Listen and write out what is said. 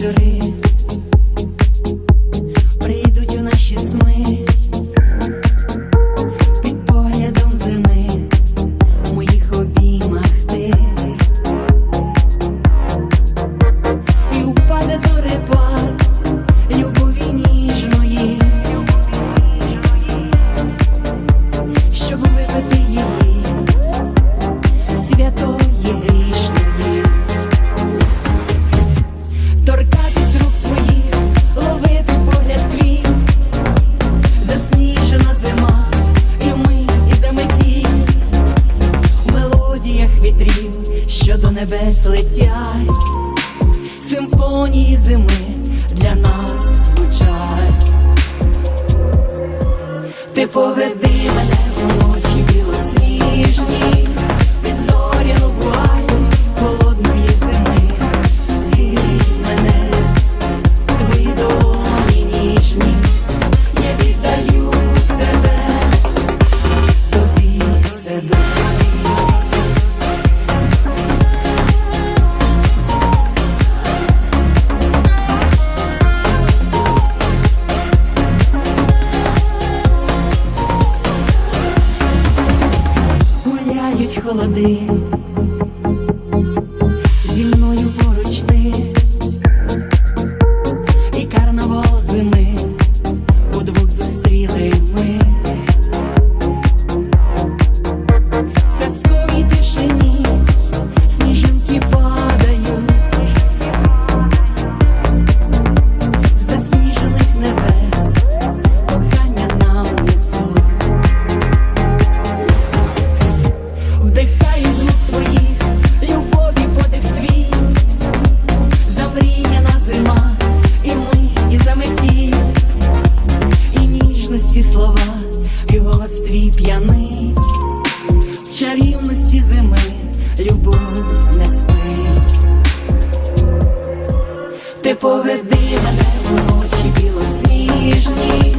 jury. вітрів, що до небес летять, симфонії зими для нас звучать. Ти поведи мене в ночі білосніжні. холоди. ці слова, і голос твій п'яний, в чарівності зими любов не спить. Ти поведи мене в очі білосніжні.